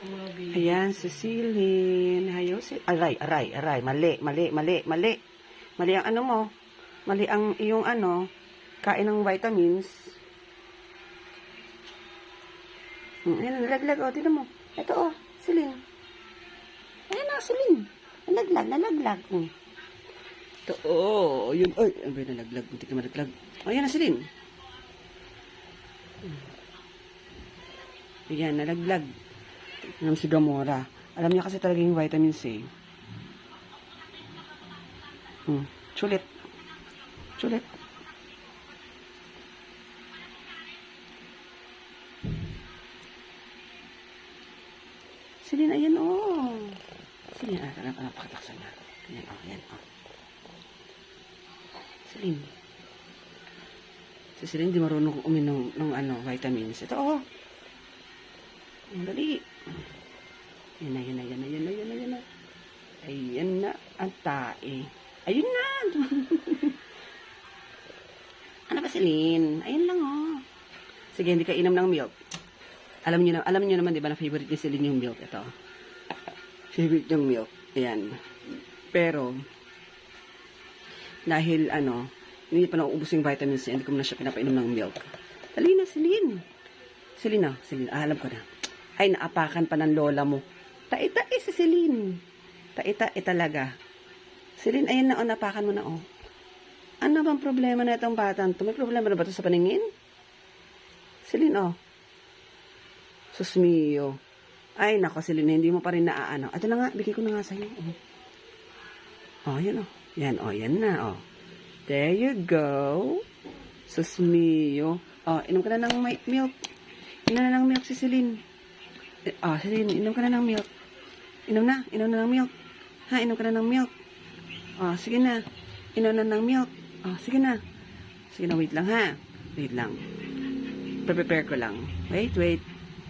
Ayan, si Celine. Hayo si... Aray, aray, aray. Mali, mali, mali, mali. Mali ang ano mo. Mali ang iyong ano, kain ng vitamins. Hmm, ayan, nalaglag. O, tignan mo. Ito, oh, Celine. Ayan na, Celine. Nalaglag, nalaglag. Hmm. Ito, oh, yun. Ay, ano ba yung nalaglag? Hindi ka malaglag. O, ayan na, Celine. Hmm. Ayan, nalaglag ng si Gamora. Alam niya kasi talaga yung vitamin C. Hmm. Sulit. Sulit. Silin, ayan o. Oh. Silin, ah, alam, alam, pakataksan na. Ayan o, oh, ayan o. Oh. Silin. Si Silin, di marunong uminom ng ano, vitamins. Ito o. Oh. Ang dali. Yan na, yan na, yan na, yan na, yan na, yan na. Ayan na, ang tae. Ayun na. ano ba, Celine? Ayun lang, oh. Sige, hindi ka inom ng milk. Alam niyo na, alam niyo naman, di ba, na favorite ni Celine yung milk. Ito. Favorite yung milk. Ayan. Pero, dahil, ano, hindi pa nauubos yung vitamins niya, hindi ko na siya pinapainom ng milk. Dali na, Celine. Celine, ah, Celine, ah, alam ko na. Ay, naapakan pa ng lola mo. Taita-i si Celine. Taita-i talaga. Celine, ayun na, oh, napakan mo na, oh. Ano bang problema na itong batang to? May problema na ba ito sa paningin? Celine, oh. Sus mio. Ay, nako, Celine, hindi mo pa rin naaano. Ito na nga, bigay ko na nga sa'yo. Oh, oh yan, oh. Yan, oh, yan na, oh. There you go. Sus mio. Oh, inom ka na ng mi- milk. Inom na ng milk si Celine. Ah, Celine, inom ka na ng milk. Inom na, inom na ng milk. Ha, inom ka na ng milk. Ah, sige na. Inom na ng milk. Ah, sige na. Sige na, wait lang ha. Wait lang. Pre-prepare ko lang. Wait, wait.